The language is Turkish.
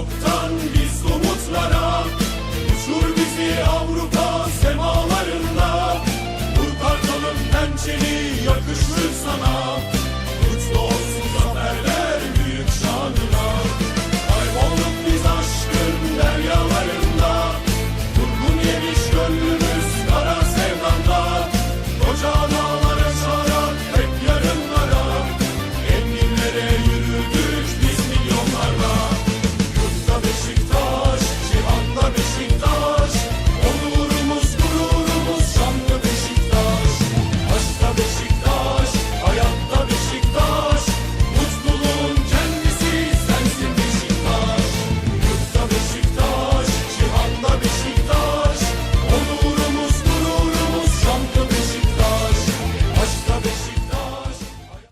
çoktan biz umutlara